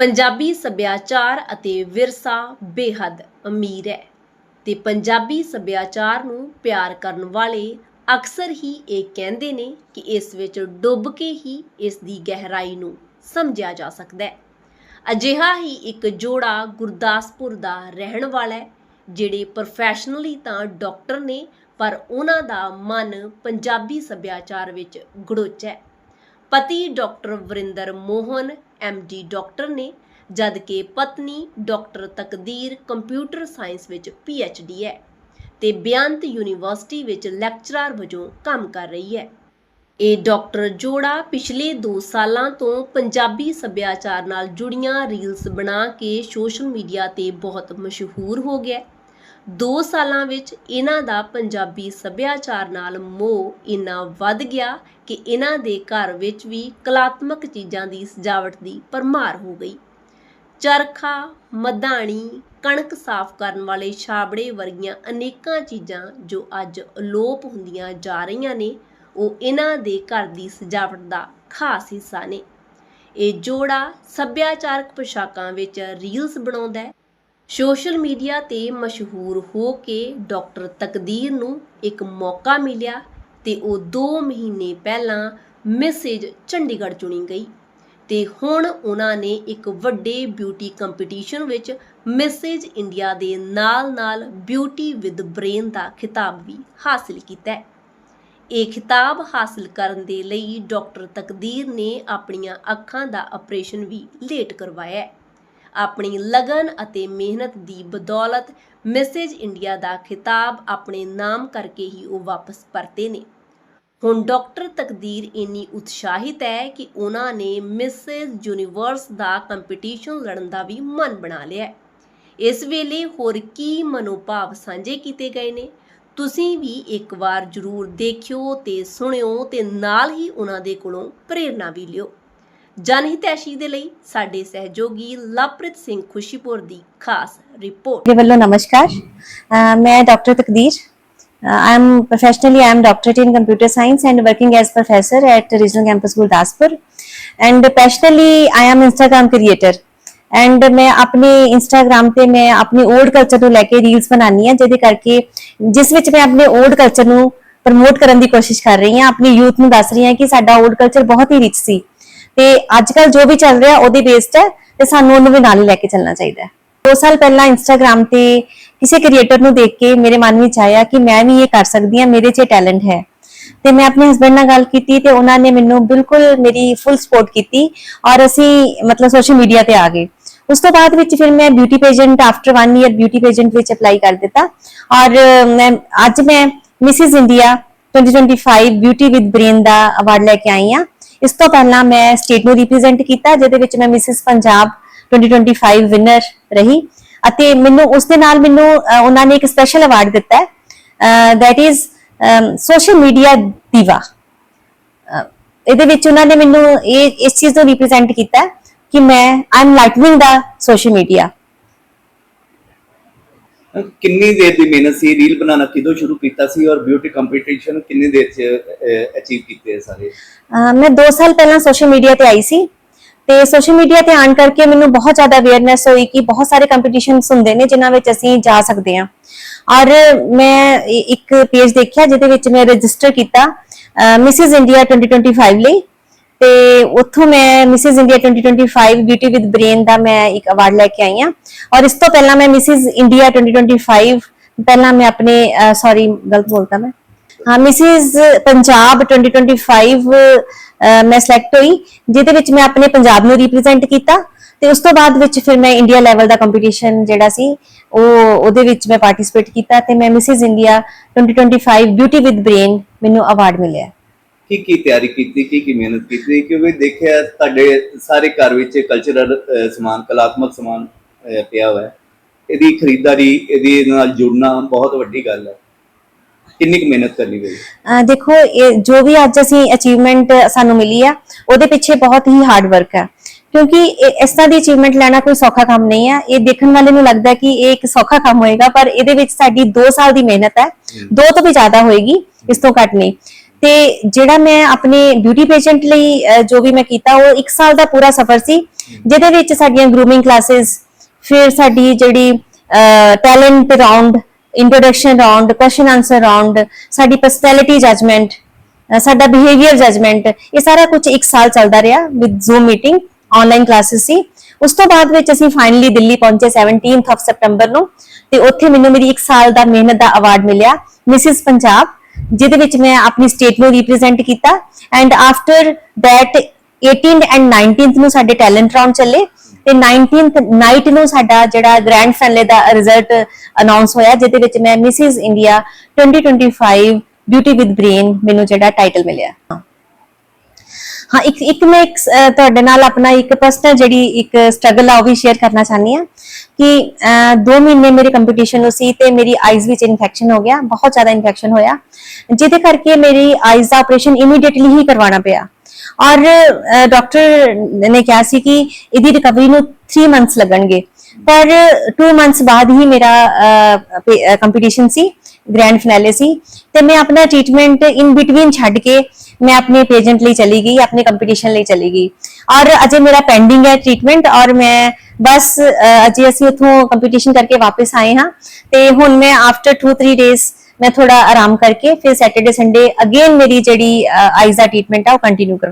ਪੰਜਾਬੀ ਸੱਭਿਆਚਾਰ ਅਤੇ ਵਿਰਸਾ ਬੇਹੱਦ ਅਮੀਰ ਹੈ ਤੇ ਪੰਜਾਬੀ ਸੱਭਿਆਚਾਰ ਨੂੰ ਪਿਆਰ ਕਰਨ ਵਾਲੇ ਅਕਸਰ ਹੀ ਇਹ ਕਹਿੰਦੇ ਨੇ ਕਿ ਇਸ ਵਿੱਚ ਡੁੱਬ ਕੇ ਹੀ ਇਸ ਦੀ ਗਹਿਰਾਈ ਨੂੰ ਸਮਝਿਆ ਜਾ ਸਕਦਾ ਹੈ। ਅਜਿਹਾ ਹੀ ਇੱਕ ਜੋੜਾ ਗੁਰਦਾਸਪੁਰ ਦਾ ਰਹਿਣ ਵਾਲਾ ਹੈ, ਜਿਹੜੇ ਪ੍ਰੋਫੈਸ਼ਨਲੀ ਤਾਂ ਡਾਕਟਰ ਨੇ, ਪਰ ਉਹਨਾਂ ਦਾ ਮਨ ਪੰਜਾਬੀ ਸੱਭਿਆਚਾਰ ਵਿੱਚ ਗੜੋਚ ਹੈ। ਪਤੀ doctor Varinder Mohan D doctor ਨੇ ਜਦ ਕਿ ਪਤਨੀ ਡਾਕਟਰ ਤਕਦੀਰ ਕੰਪਿਊਟਰ ਸਾਇੰਸ ਵਿੱਚ ਡੀ ਹੈ ਤੇ ਬਿਆੰਤ ਯੂਨੀਵਰਸਿਟੀ ਵਿੱਚ ਲੈਕਚਰਰ ਵਜੋਂ ਕੰਮ ਕਰ ਰਹੀ ਹੈ। ਇਹ ਡਾਕਟਰ ਜੋੜਾ ਪਿਛਲੇ 2 ਸਾਲਾਂ ਤੋਂ ਪੰਜਾਬੀ ਸੱਭਿਆਚਾਰ ਨਾਲ ਜੁੜੀਆਂ ਰੀਲਸ ਬਣਾ ਕੇ ਸੋਸ਼ਲ ਮੀਡੀਆ ਤੇ ਬਹੁਤ ਮਸ਼ਹੂਰ ਹੋ ਗਿਆ 2 ਸਾਲਾਂ ਵਿੱਚ ਇਹਨਾਂ ਦਾ ਪੰਜਾਬੀ ਸੱਭਿਆਚਾਰ ਨਾਲ ਮੋਹ ਇੰਨਾ ਵੱਧ ਗਿਆ ਕਿ ਇਹਨਾਂ ਦੇ ਘਰ ਵਿੱਚ ਵੀ ਕਲਾਤਮਕ ਚੀਜ਼ਾਂ ਦੀ ਸਜਾਵਟ ਦੀ ਪਰਮਾਰ ਹੋ ਗਈ। ਚਰਖਾ, ਮਧਾਣੀ, ਕਣਕ ਸਾਫ਼ ਕਰਨ ਵਾਲੇ ਛਾਬੜੇ ਵਰਗੀਆਂ ਅਨੇਕਾਂ ਚੀਜ਼ਾਂ ਜੋ ਅੱਜ ਅਲੋਪ ਹੁੰਦੀਆਂ ਜਾ ਰਹੀਆਂ ਨੇ, ਉਹ ਇਹਨਾਂ ਦੇ ਘਰ ਦੀ ਸਜਾਵਟ ਦਾ ਖਾਸ ਹਿੱਸਾ ਨੇ। ਇਹ ਜੋੜਾ ਸੱਭਿਆਚਾਰਕ ਪੋਸ਼ਾਕਾਂ ਵਿੱਚ ਰੀਲਸ ਬਣਾਉਂਦਾ ਹੈ ਸੋਸ਼ਲ ਮੀਡੀਆ ਤੇ ਮਸ਼ਹੂਰ ਹੋ ਕੇ ਡਾਕਟਰ ਤਕਦੀਰ ਨੂੰ ਇੱਕ ਮੌਕਾ ਮਿਲਿਆ ਤੇ ਉਹ 2 ਮਹੀਨੇ ਪਹਿਲਾਂ ਮਿਸੇਜ ਚੰਡੀਗੜ੍ਹ ਚੁਣੀ ਗਈ। ਤੇ ਹੁਣ ਉਹਨਾਂ ਨੇ ਇੱਕ ਵੱਡੇ ਬਿਊਟੀ ਕੰਪੀਟੀਸ਼ਨ ਵਿੱਚ ਮਿਸੇਜ ਇੰਡੀਆ ਦੇ ਨਾਲ-ਨਾਲ ਬਿਊਟੀ ਵਿਦ ਬ੍ਰੇਨ ਦਾ ਖਿਤਾਬ ਵੀ ਹਾਸਿਲ ਕੀਤਾ ਹੈ। ਇਹ ਖਿਤਾਬ ਹਾਸਲ ਕਰਨ ਦੇ ਲਈ ਡਾਕਟਰ ਤਕਦੀਰ ਨੇ ਆਪਣੀਆਂ ਅੱਖਾਂ ਦਾ ਆਪਰੇਸ਼ਨ ਵੀ ਲੇਟ ਕਰਵਾਇਆ ਹੈ। ਆਪਣੀ ਲਗਨ ਅਤੇ ਮਿਹਨਤ ਦੀ ਬਦੌਲਤ ਮੈਸੇਜ ਇੰਡੀਆ ਦਾ ਖਿਤਾਬ ਆਪਣੇ ਨਾਮ ਕਰਕੇ ਹੀ ਉਹ ਵਾਪਸ ਪਰਤੇ ਨੇ। ਹੁਣ ਡਾਕਟਰ ਤਕਦੀਰ ਇੰਨੀ ਉਤਸ਼ਾਹਿਤ ਹੈ ਕਿ ਉਹਨਾਂ ਨੇ ਮਿਸੇਸ ਯੂਨੀਵਰਸ ਦਾ ਕੰਪੀਟੀਸ਼ਨ ਲੜਨ ਦਾ ਵੀ ਮਨ ਬਣਾ ਲਿਆ ਹੈ। ਇਸ ਵੇਲੇ ਹੋਰ ਕੀ ਮਨੋਭਾਵ ਸਾਂਝੇ ਕੀਤੇ ਗਏ ਨੇ? ਤੁਸੀਂ ਵੀ ਇੱਕ ਵਾਰ ਜ਼ਰੂਰ ਦੇਖਿਓ ਤੇ ਸੁਣਿਓ ਤੇ ਨਾਲ ਹੀ ਉਹਨਾਂ ਦੇ ਕੋਲੋਂ ਪ੍ਰੇਰਣਾ ਵੀ ਲਿਓ। ਜਨਹਿਤੈਸ਼ੀ ਦੇ ਲਈ ਸਾਡੇ ਸਹਿਯੋਗੀ ਲਵਪ੍ਰੀਤ ਸਿੰਘ ਖੁਸ਼ੀਪੁਰ ਦੀ ਖਾਸ ਰਿਪੋਰਟ। ਦੇ ਵੱਲੋਂ ਨਮਸਕਾਰ। ਮੈਂ ਡਾਕਟਰ ਤਕਦੀਰ। I am professionally, I am doctorate in computer science and working as professor at regional campus Gurdaspur. And passionately, I am Instagram and ਮੈਂ ਆਪਣੇ ਇੰਸਟਾਗ੍ਰਾਮ ਤੇ ਮੈਂ ਆਪਣੀ ਓਲਡ ਕਲਚਰ ਨੂੰ ਲੈ ਕੇ ਰੀਲਸ ਬਣਾਉਣੀ ਆ ਜਿਹਦੇ ਕਰਕੇ ਜਿਸ ਵਿੱਚ ਮੈਂ ਆਪਣੇ ਓਲਡ ਕਲਚਰ ਨੂੰ ਪ੍ਰਮੋਟ ਕਰਨ ਦੀ ਕੋਸ਼ਿਸ਼ ਕਰ ਰਹੀ ਆ ਆਪਣੀ ਯੂਥ ਨੂੰ ਦੱਸ ਰਹੀ ਆ ਕਿ ਸਾਡਾ ਓਲਡ ਕਲਚਰ ਬਹੁਤ ਹੀ ਰਿਚ ਸੀ ਤੇ ਅੱਜ ਕੱਲ ਜੋ ਵੀ ਚੱਲ ਰਿਹਾ ਉਹਦੇ ਬੇਸਡ ਹੈ ਤੇ ਸਾਨੂੰ ਉਹਨੂੰ ਵੀ ਨਾਲ ਹੀ ਲੈ ਕੇ ਚੱਲਣਾ ਚਾਹੀਦਾ ਹੈ। 2 ਸਾਲ ਪਹਿਲਾਂ ਇੰਸਟਾਗ੍ਰam ਤੇ ਕਿਸੇ ਕ੍ਰੀਏਟਰ ਨੂੰ ਦੇਖ ਕੇ ਮੇਰੇ ਮਨ ਵਿੱਚ ਆਇਆ ਕਿ ਮੈਂ ਵੀ ਇਹ ਕਰ ਸਕਦੀ ਹਾਂ, ਮੇਰੇ 'ਚ ਟੈਲੈਂਟ ਹੈ। ਤੇ ਮੈਂ ਆਪਣੇ ਹਸਬੰਡ ਨਾਲ ਗੱਲ ਕੀਤੀ ਤੇ ਉਹਨਾਂ ਨੇ ਮੈਨੂੰ ਬਿਲਕੁਲ ਮੇਰੀ ਫੁੱਲ ਸਪੋਰਟ ਕੀਤੀ ਔਰ ਅਸੀਂ ਮਤਲਬ ਸੋਸ਼ਲ ਮੀਡੀਆ ਤੇ ਆ ਗਏ। ਉਸ ਤੋਂ ਬਾਅਦ ਵਿੱਚ ਫਿਰ ਮੈਂ beauty pageant after 1 year beauty pageant ਵਿੱਚ ਅਪਲਾਈ ਕਰ ਦਿੱਤਾ ਔਰ ਮੈਂ ਅੱਜ ਮੈਂ Mrs India 2025 beauty with brain the award ਲੈ ਕੇ ਆਈ ਆ ਇਸ ਤੋਂ ਪਹਿਲਾਂ ਮੈਂ ਸਟੇਟ ਨੂੰ ਰਿਪਰੈਜ਼ੈਂਟ ਕੀਤਾ, ਜਿਹਦੇ ਵਿੱਚ ਮੈਂ ਮਿਸਿਸ ਪੰਜਾਬ 2025 ਵਿਨਰ ਰਹੀ ਅਤੇ ਮੈਨੂੰ ਉਸ ਦੇ ਨਾਲ ਮੈਨੂੰ ਉਹਨਾਂ ਨੇ ਇੱਕ ਸਪੈਸ਼ਲ ਅਵਾਰਡ ਦਿੱਤਾ ਹੈ ਦੈਟ ਇਜ਼ ਸੋਸ਼ਲ ਮੀਡੀਆ ਦੀਵਾ ਇਹਦੇ ਵਿੱਚ ਉਹਨਾਂ ਨੇ ਮੈਨੂੰ ਇਹ, ਇਸ ਚੀਜ਼ ਨੂੰ ਰਿਪਰੈਜ਼ੈਂਟ ਕੀਤਾ ਕਿ ਮੈਂ ਆਈ ਐਮ ਲਾਈਟਨਿੰਗ ਦਾ ਸੋਸ਼ਲ ਮੀਡੀਆ ਕਿੰਨੀ ਦੇਰ ਦੀ ਮਿਹਨਤ ਸੀ? ਰੀਲ ਬਣਾਉਣਾ ਕਿਦੋਂ ਸ਼ੁਰੂ ਕੀਤਾ ਸੀ ਔਰ ਬਿਊਟੀ ਕੰਪੀਟੀਸ਼ਨ ਕਿੰਨੀ ਦੇਰ ਚ ਅਚੀਵ ਕੀਤੇ ਸਾਰੇ? ਮੈਂ 2 ਸਾਲ ਪਹਿਲਾਂ ਸੋਸ਼ਲ ਮੀਡੀਆ ਤੇ ਆਈ ਸੀ ਤੇ ਸੋਸ਼ਲ ਮੀਡੀਆ ਤੇ ਆਨ ਕਰਕੇ ਮੈਨੂੰ ਬਹੁਤ ਜ਼ਿਆਦਾ ਅਵੇਅਰਨੈਸ ਹੋਈ ਕਿ ਬਹੁਤ ਸਾਰੇ ਕੰਪੀਟੀਸ਼ਨਸ ਹੁੰਦੇ ਨੇ ਜਿਨ੍ਹਾਂ ਵਿੱਚ ਅਸੀਂ ਜਾ ਸਕਦੇ ਹਾਂ। ਔਰ ਮੈਂ ਇੱਕ ਪੇਜ ਦੇਖਿਆ ਜਿਹਦੇ ਵਿੱਚ ਮੈਂ ਰਜਿਸਟਰ ਕੀਤਾ ਮਿਸਿਸ ਇੰਡੀਆ 2025 ਲਈ। ਤੇ ਉੱਥੋਂ ਮੈਂ Mrs India 2025 beauty with brain ਦਾ ਮੈਂ ਇੱਕ ਅਵਾਰਡ ਲੈ ਕੇ ਆਈ ਹਾਂ। ਔਰ ਇਸ ਤੋਂ ਪਹਿਲਾਂ ਮੈਂ ਮਿਸਿਸ ਇੰਡੀਆ 2025 ਪਹਿਲਾਂ ਮੈਂ ਆਪਣੇ ਸੌਰੀ ਗਲਤ ਬੋਲਤਾ ਮੈਂ। ਹਾਂ ਮਿਸਿਸ ਪੰਜਾਬ 2025 ਅਹ, ਮੈਂ ਸਿਲੈਕਟ ਹੋਈ ਜਿਹਦੇ ਵਿੱਚ ਮੈਂ ਆਪਣੇ ਪੰਜਾਬ ਨੂੰ ਰਿਪਰੈਜ਼ੈਂਟ ਕੀਤਾ ਤੇ ਉਸ ਤੋਂ ਬਾਅਦ ਵਿੱਚ ਫਿਰ ਮੈਂ ਇੰਡੀਆ ਲੈਵਲ ਦਾ ਕੰਪੀਟੀਸ਼ਨ ਜਿਹੜਾ ਸੀ ਉਹ ਉਹਦੇ ਵਿੱਚ ਮੈਂ ਪਾਰਟਿਸਿਪੇਟ ਕੀਤਾ ਤੇ ਮੈਂ Mrs India 2025 beauty with brain ਮੈਨੂੰ ਅਵਾਰਡ ਮਿਲਿਆ। ਕੀ ਕੀ ਤਿਆਰੀ ਕੀਤੀ ਕੀ ਕੀ ਮਿਹਨਤ ਕੀਤੀ? ਕਿਉਂਕਿ ਦੇਖਿਆ ਤੁਹਾਡੇ ਸਾਰੇ ਘਰ ਵਿੱਚ ਕਲਚਰਲ ਸਮਾਨ ਕਲਾਤਮਕ ਸਮਾਨ ਪਿਆ ਹੋਇਆ ਹੈ। ਇਹਦੀ ਖਰੀਦਦਾਰੀ ਇਹਦੇ ਨਾਲ ਜੁੜਨਾ ਬਹੁਤ ਵੱਡੀ ਗੱਲ ਹੈ। ਕਿੰਨੀ ਕੁ ਮਿਹਨਤ ਕਰਨੀ ਪਈ? ਦੇਖੋ ਇਹ ਜੋ ਵੀ ਅੱਜ ਅਸੀਂ ਅਚੀਵਮੈਂਟ ਸਾਨੂੰ ਮਿਲੀ ਆ ਉਹਦੇ ਪਿੱਛੇ ਬਹੁਤ ਹੀ ਹਾਰਡ ਵਰਕ ਹੈ। ਕਿਉਂਕਿ ਇਸ ਤਰ੍ਹਾਂ ਦੀ ਅਚੀਵਮੈਂਟ ਲੈਣਾ ਕੋਈ ਸੌਖਾ ਕੰਮ ਨਹੀਂ ਹੈ ਇਹ ਦੇਖਣ ਵਾਲੇ ਨੂੰ ਲੱਗਦਾ ਕਿ ਇਹ ਇੱਕ ਸੌਖਾ ਕੰਮ ਹੋਏਗਾ ਪਰ ਇਹਦੇ ਵਿੱਚ ਸਾਡੀ 2 ਸਾਲ ਦੀ ਮਿਹਨਤ ਹੈ। ਦੋ ਤੋਂ ਵੀ ਜ਼ਿਆਦਾ ਹੋਏਗੀ ਇਸ ਤੋਂ ਘੱਟ ਨਹੀਂ। ਤੇ ਜਿਹੜਾ ਮੈਂ ਆਪਣੇ ਬਿਊਟੀ ਪੇਸ਼ੈਂਟ ਲਈ ਜੋ ਵੀ ਮੈਂ ਕੀਤਾ, ਉਹ 1 ਸਾਲ ਦਾ ਪੂਰਾ ਸਫ਼ਰ ਸੀ, ਜਿਹਦੇ ਵਿੱਚ ਸਾਡੀਆਂ ਗਰੂਮਿੰਗ ਕਲਾਸਿਸ ਫਿਰ ਸਾਡੀ ਜਿਹੜੀ talent round introduction round question answer round ਸਾਡੀ ਪਰਸਨੈਲਿਟੀ ਜਜਮੈਂਟ ਸਾਡਾ ਬਿਹੇਵੀਅਰ ਜਜਮੈਂਟ ਇਹ ਸਾਰਾ ਕੁਝ 1 ਸਾਲ ਚੱਲਦਾ ਰਿਹਾ with zoom meeting online classes ਸੀ। ਉਸ ਤੋਂ ਬਾਅਦ ਵਿੱਚ ਅਸੀਂ ਫਾਈਨਲੀ ਦਿੱਲੀ ਪਹੁੰਚੇ 17th ਆਫ ਸੈਪਟੈਂਬਰ ਨੂੰ, ਤੇ ਉੱਥੇ ਮੈਨੂੰ ਮੇਰੀ 1 ਸਾਲ ਦਾ ਮਿਹਨਤ ਦਾ ਅਵਾਰਡ ਮਿਲਿਆ ਮਿਸਿਸ ਪੰਜਾਬ ਜਿਹਦੇ ਵਿੱਚ ਮੈਂ ਆਪਣੀ ਸਟੇਟ ਨੂੰ ਰਿਪਰੈਜ਼ੈਂਟ ਕੀਤਾ and after that 18th and 19th ਨੂੰ ਸਾਡੇ ਟੈਲੈਂਟ ਰਾਉਂਡ ਚੱਲੇ ਤੇ 19th ਨਾਈਟ ਨੂੰ ਸਾਡਾ ਜਿਹੜਾ ਗ੍ਰੈਂਡ ਫਾਈਨਲ ਦਾ ਰਿਜ਼ਲਟ ਅਨਾਉਂਸ ਹੋਇਆ, ਜਿਹਦੇ ਵਿੱਚ ਮੈਂ Mrs India 2025 beauty with brain ਮੈਨੂੰ ਜਿਹੜਾ ਟਾਈਟਲ ਮਿਲਿਆ। ਹਾਂ ਇੱਕ ਇੱਕ ਮੈਂ ਇੱਕ, ਤੁਹਾਡੇ ਨਾਲ ਆਪਣਾ ਇੱਕ ਪਰਸਨਲ ਜਿਹੜੀ ਇੱਕ ਸਟਰਗਲ ਆ ਉਹ ਵੀ ਸ਼ੇਅਰ ਕਰਨਾ ਚਾਹਨੀ ਆ ਕਿ 2 ਮਹੀਨੇ ਮੇਰੇ ਕੰਪੀਟੀਸ਼ਨ ਨੂੰ ਸੀ ਤੇ ਮੇਰੀ ਆਈਜ਼ ਵਿੱਚ ਇਨਫੈਕਸ਼ਨ ਹੋ ਗਿਆ ਬਹੁਤ ਜ਼ਿਆਦਾ ਇਨਫੈਕਸ਼ਨ ਹੋਇਆ। ਜਿਹਦੇ ਕਰਕੇ ਮੇਰੀ ਆਈਜ਼ ਦਾ ਆਪਰੇਸ਼ਨ ਇਮੀਡੀਏਟਲੀ ਹੀ ਕਰਵਾਉਣਾ ਪਿਆ। ਔਰ ਡਾਕਟਰ ਨੇ ਕਿਹਾ ਸੀ ਕਿ ਇਹਦੀ ਰਿਕਵਰੀ ਨੂੰ 3 ਮੰਥਸ ਲੱਗਣਗੇ। ਪਰ 2 ਮੰਥਸ ਬਾਅਦ ਹੀ ਮੇਰਾ ਕੰਪੀਟੀਸ਼ਨ ਸੀ ਗ੍ਰੈਂਡ ਫਿਨਾਲੇ ਸੀ। ਤੇ ਮੈਂ ਆਪਣਾ ਟ੍ਰੀਟਮੈਂਟ ਇਨ ਬਿਟਵੀਨ ਛੱਡ ਕੇ ਮੈਂ ਆਪਣੇ ਪੇਸ਼ੈਂਟ ਲਈ ਚਲੀ ਗਈ ਆਪਣੇ ਕੰਪੀਟੀਸ਼ਨ ਲਈ ਚਲੀ ਗਈ ਔਰ ਅਜੇ ਮੇਰਾ ਪੈਂਡਿੰਗ ਹੈ ਟ੍ਰੀਟਮੈਂਟ ਔਰ ਮੈਂ ਬਸ ਅਜੇ ਅਸੀਂ ਉਥੋਂ ਕੰਪੀਟੀਸ਼ਨ ਕਰਕੇ ਵਾਪਸ ਆਏ ਹਾਂ ਤੇ ਹੁਣ ਮੈਂ ਆਫਟਰ 2-3 ਡੇਜ਼ ਮੈਂ ਥੋੜਾ ਆਰਾਮ ਕਰਕੇ ਫਿਰ ਸੈਟਰਡੇ ਸੰਡੇ ਅਗੇਨ ਮੇਰੀ ਜਿਹੜੀ ਆਈਜ਼ ਦਾ ਟ੍ਰੀਟਮੈਂਟ ਆ ਉਹ ਕੰਟੀਨਿਊ ਕਰ